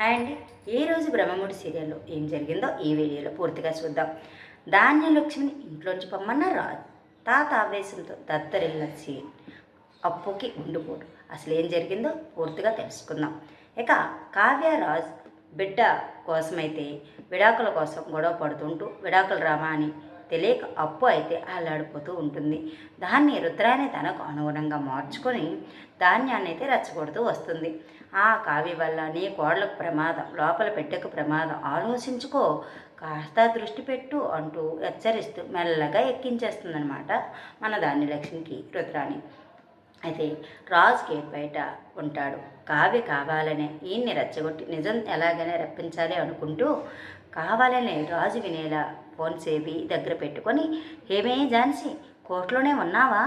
And ఈ రోజు బ్రహ్మముడి సీరియల్లో ఏం జరిగిందో ఈ వీడియోలో పూర్తిగా చూద్దాం. ధాన్యలక్ష్మిని ఇంట్లోంచి పొమ్మన్న రాదు. తాత ఆవేశంతో దత్తరిల్లిన సీన్ అప్పుకి ఉండిపోడు. అసలు ఏం జరిగిందో పూర్తిగా తెలుసుకుందాం. ఇక కావ్యరాజ్ బిడ్డ కోసమైతే విడాకుల కోసం గొడవ పడుతుంటూ విడాకుల రామా అని తెలియక అప్పు అయితే అల్లాడిపోతూ ఉంటుంది. దాన్ని రుద్రాన్ని తనకు అనుగుణంగా మార్చుకొని ధాన్యాన్ని అయితే రెచ్చగొడుతూ వస్తుంది. ఆ కావి వల్ల నీ కోడలకు ప్రమాదం లోపల పెట్టకు ప్రమాదం ఆలోచించుకో కాస్త దృష్టి పెట్టు అంటూ హెచ్చరిస్తూ మెల్లగా ఎక్కించేస్తుందనమాట మన ధాన్య లక్ష్మికి రుద్రాని. అయితే రాజు గేట్ బయట ఉంటాడు. కావ్య కావాలనే ఈయన్ని రెచ్చగొట్టి నిజం ఎలాగైనా రప్పించాలి అనుకుంటూ కావాలనే రాజు వినేలా ఫోన్ చేపి దగ్గర పెట్టుకొని ఏమే ఝాన్సీ కోర్టులోనే ఉన్నావా?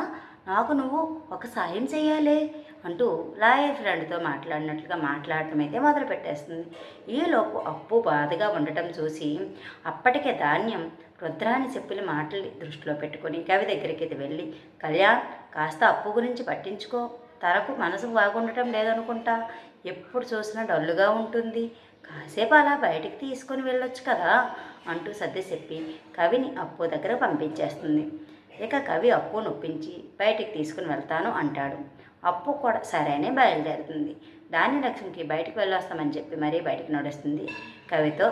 నాకు నువ్వు ఒక సాయం చేయాలి అంటూ లాయర్ ఫ్రెండ్తో మాట్లాడినట్లుగా మాట్లాడటం అయితే మొదలు పెట్టేస్తుంది ఈలోపు అప్పు బాధగా ఉండటం చూసి అప్పటికే ధాన్యం రుద్రాని చెప్పిన మాటలు దృష్టిలో పెట్టుకొని కవి దగ్గరికి వెళ్ళి కళ్యాణ్ కాస్త అప్పు గురించి పట్టించుకో. తనకు మనసు బాగుండటం లేదనుకుంటా. ఎప్పుడు చూసినా డల్లుగా ఉంటుంది. కాసేపు అలా బయటికి తీసుకొని వెళ్ళొచ్చు కదా అంటూ సర్ది చెప్పి కవిని అప్పు దగ్గర పంపించేస్తుంది. ఇక కవి అప్పు నొప్పించి బయటికి తీసుకుని వెళ్తాను అంటాడు. అప్పు కూడా సరేనే బయలుదేరుతుంది. దాని లక్ష్మికి బయటకు వెళ్ళొస్తామని చెప్పి మరీ బయటకు నడుస్తుంది కవితో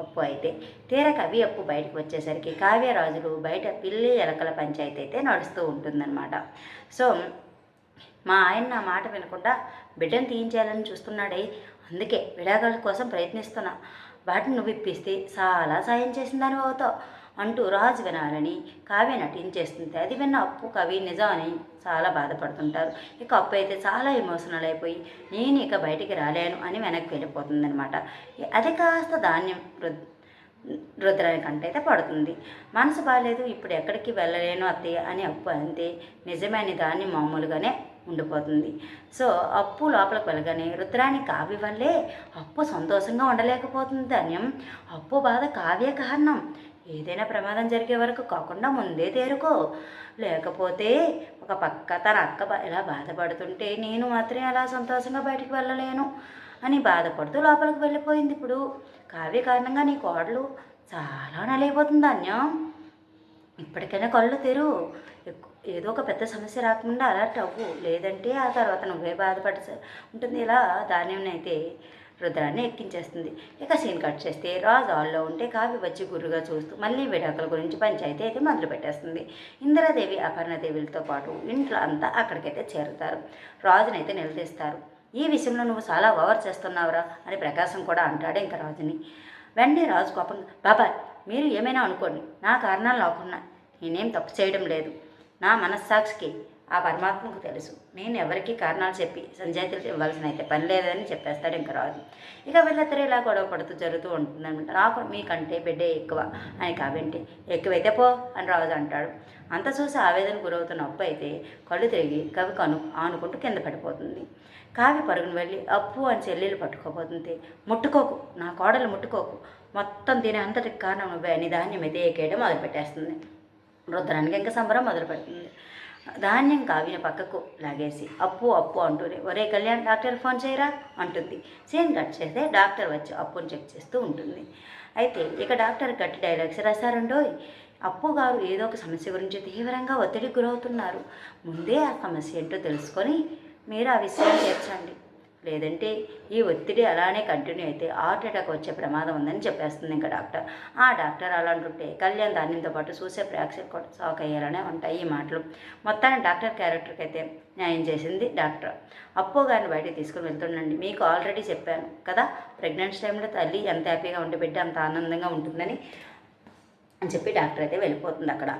అప్పు అయితే. తీర కవి అప్పు బయటకు వచ్చేసరికి కావ్యరాజులు బయట పిల్లి ఎలకల పంచాయతీ అయితే నడుస్తూ ఉంటుందన్నమాట. సో మా ఆయన నా మాట వినకుండా బిడ్డను తీయించాలని చూస్తున్నాడే. అందుకే విడాకుల కోసం ప్రయత్నిస్తున్నా. వాటిని నువ్వు ఇప్పిస్తే చాలా సాయం చేసిందని అవుతావు అంటూ రాజు వినాలని కావ్య నటించేస్తుంది అది విన్న అప్పు కవి నిజం అని చాలా బాధపడుతుంటారు. ఇక అప్పు అయితే చాలా ఎమోషనల్ అయిపోయి నేను ఇక బయటికి రాలేను అని వెనక్కి వెళ్ళిపోతుందనమాట అది కాస్త ధాన్యం రుద్రానికంటే అయితే పడుతుంది. మనసు బాగాలేదు ఇప్పుడు ఎక్కడికి వెళ్ళలేను అత్తయ్య అని అప్పు అంతే. నిజమైన దాన్ని మామూలుగానే ఉండిపోతుంది. సో అప్పు లోపలికి వెళ్ళగానే రుద్రాని కావ్య వల్లే అప్పు సంతోషంగా ఉండలేకపోతుంది ధాన్యం. అప్పు బాధ కావ్య కారణం. ఏదైనా ప్రమాదం జరిగే వరకు కాకుండా ముందే తేరుకో. లేకపోతే ఒక పక్క తన అక్క ఇలా బాధపడుతుంటే నేను మాత్రమే అలా సంతోషంగా బయటికి వెళ్ళలేను అని బాధపడుతూ లోపలికి వెళ్ళిపోయింది ఇప్పుడు. కావ్య కారణంగా నీ కోడలు చాలా నలైపోతుంది అన్యం. ఇప్పటికైనా కళ్ళు తెరు. ఏదో ఒక పెద్ద సమస్య రాకుండా అలర్ట్ అవ్వు. లేదంటే ఆ తర్వాత నువ్వే బాధపడ ఉంటుంది ఇలా ధాన్యం అయితే. రుద్రాన్ని ఎక్కించేస్తుంది. ఇక సీన్ కట్ చేస్తే రాజు హాల్లో ఉంటే కావి వచ్చి గురుగా చూస్తూ మళ్ళీ విడాకుల గురించి పంచాయతీ అయితే మొదలు పెట్టేస్తుంది. ఇందిరాదేవి అపర్ణదేవిలతో పాటు ఇంట్లో అంతా అక్కడికైతే చేరుతారు. రాజునైతే నిలదీస్తారు. ఈ విషయంలో నువ్వు చాలా ఓవర్ చేస్తున్నావురా అని ప్రకాశం కూడా అంటాడు ఇంకా రాజుని. వెంటనే రాజు కోపంగా బాబాయ్ మీరు ఏమైనా అనుకోండి. నా కారణాలు నాకున్నా. నేనేం తప్పు చేయడం లేదు. నా మనస్సాక్షికి ఆ పరమాత్మకు తెలుసు. నేను ఎవరికి కారణాలు చెప్పి సంజాయితీలు ఇవ్వాల్సిన అయితే పని లేదని చెప్పేస్తాడు ఇంకా రాజు. ఇక వీళ్ళిద్దరు ఇలా గొడవ పడుతూ జరుగుతూ ఉంటుందన్నమాట. నాకు మీకంటే బిడ్డే ఎక్కువ అని కాబట్టి ఎక్కువైతే పో అని రాజు అంటాడు. అంత చూసి ఆవేదన గురవుతున్న అప్పు అయితే కళ్ళు తిరిగి కవి కను ఆనుకుంటూ కింద పడిపోతుంది. కావి పరుగును వెళ్ళి అప్పు అని చెల్లెలు పట్టుకోపోతుంది ముట్టుకోకు నా కోడలు ముట్టుకోకు. మొత్తం దీని అంతటికి కారణం నువ్వే అని ధాన్యం అయితే ఏకేయడం మొదలుపెట్టేస్తుంది. రుద్రానికి ఇంకా సంబరం మొదలుపెడుతుంది. ధాన్యం కావిన పక్కకు లాగేసి అప్పు అప్పు అంటూనే ఒరే కళ్యాణ్ డాక్టర్ ఫోన్ చేయరా? అంటుంది. సేమ్ కట్ చేస్తే డాక్టర్ వచ్చి అప్పును చెక్ చేస్తూ ఉంటుంది. అయితే ఇక డాక్టర్ గట్టి డైలాగ్స్ రాశారండోయ్. అప్పు గారు ఏదో ఒక సమస్య గురించి తీవ్రంగా ఒత్తిడికి గురవుతున్నారు. ముందే ఆ సమస్య ఏంటో తెలుసుకొని మీరు ఆ విషయాన్ని తీర్చండి. లేదంటే ఈ ఒత్తిడి అలానే కంటిన్యూ అయితే హార్ట్ అటాక్ వచ్చే ప్రమాదం ఉందని చెప్పేస్తుంది ఇంకా డాక్టర్. ఆ డాక్టర్ అలాంటుంటే కళ్యాణ్ దానితో పాటు చూసే ప్రేక్షకులు కూడా షాక్ అయ్యేలానే ఉంటాయి ఈ మాటలు. మొత్తాన్ని డాక్టర్ క్యారెక్టర్కి అయితే న్యాయం చేసింది డాక్టర్. అప్పు గారిని బయటకు తీసుకుని వెళ్తుండండి. మీకు ఆల్రెడీ చెప్పాను కదా ప్రెగ్నెన్సీ టైంలో తల్లి ఎంత హ్యాపీగా ఉండి బిడ్డ అంత ఆనందంగా ఉంటుందని. అని చెప్పి డాక్టర్ అయితే వెళ్ళిపోతుంది అక్కడ.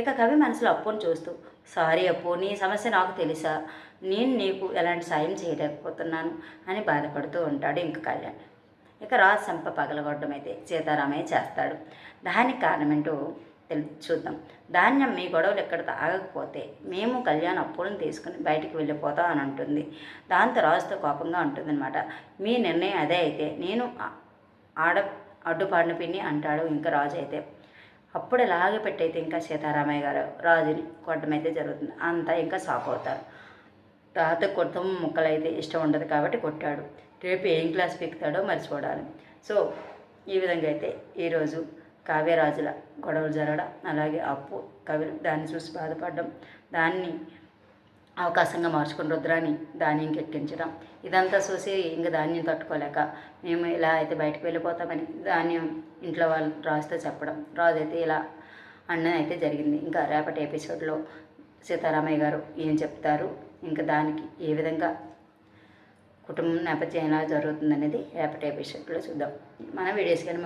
ఇక కవి మనసులో అప్పుని చూస్తూ సారీ అప్పు నీ సమస్య నాకు తెలుసా. నేను నీకు ఎలాంటి సాయం చేయలేకపోతున్నాను అని బాధపడుతూ ఉంటాడు ఇంక కళ్యాణ్. ఇక రాజు సంప పగలగొట్టడం అయితే సీతారామయ్య చేస్తాడు. దానికి కారణమేంటో తెలి చూద్దాం. ధాన్యం మీ గొడవలు ఎక్కడ తాగకపోతే మేము కళ్యాణ్ అప్పులను తీసుకుని బయటికి వెళ్ళిపోతాం అని అంటుంది. దాంతో రాజుతో కోపంగా ఉంటుందన్నమాట. మీ నిర్ణయం అదే అయితే నేను ఆడ అడ్డుపాడిన పిన్ని అంటాడు ఇంకా రాజు అయితే. అప్పుడు లాగి పెట్టయితే ఇంకా సీతారామయ్య గారు రాజుని కొట్టడం అయితే జరుగుతుంది. అంతా ఇంకా షాక్ అవుతారు. తాత కొడతాం ముక్కలైతే ఇష్టం ఉండదు కాబట్టి కొట్టాడు. రేపు ఏం క్లాస్ పెక్కుతాడో మర్చిపోవడాలి సో ఈ విధంగా అయితే ఈరోజు కావ్యరాజుల గొడవలు జరగడం అలాగే అప్పు కవిలు దాన్ని చూసి బాధపడడం దాన్ని అవకాశంగా మార్చుకుని రుద్రాన్ని ధాన్యం ఎక్కించడం ఇదంతా చూసి ఇంకా ధాన్యం తట్టుకోలేక మేము ఇలా అయితే బయటకు వెళ్ళిపోతామని ధాన్యం ఇంట్లో వాళ్ళు రాజుతో చెప్పడం. రాజు అయితే ఇలా అన్నది అయితే జరిగింది. ఇంకా రేపటి ఎపిసోడ్లో సీతారామయ్య గారు ఏం చెప్తారు? ఇంకా దానికి ఏ విధంగా కుటుంబం నేపథ్యం ఎలా జరుగుతుందనేది రేపటి ఎపిసోడ్లో చూద్దాం. మన వీడియోస్ కానీ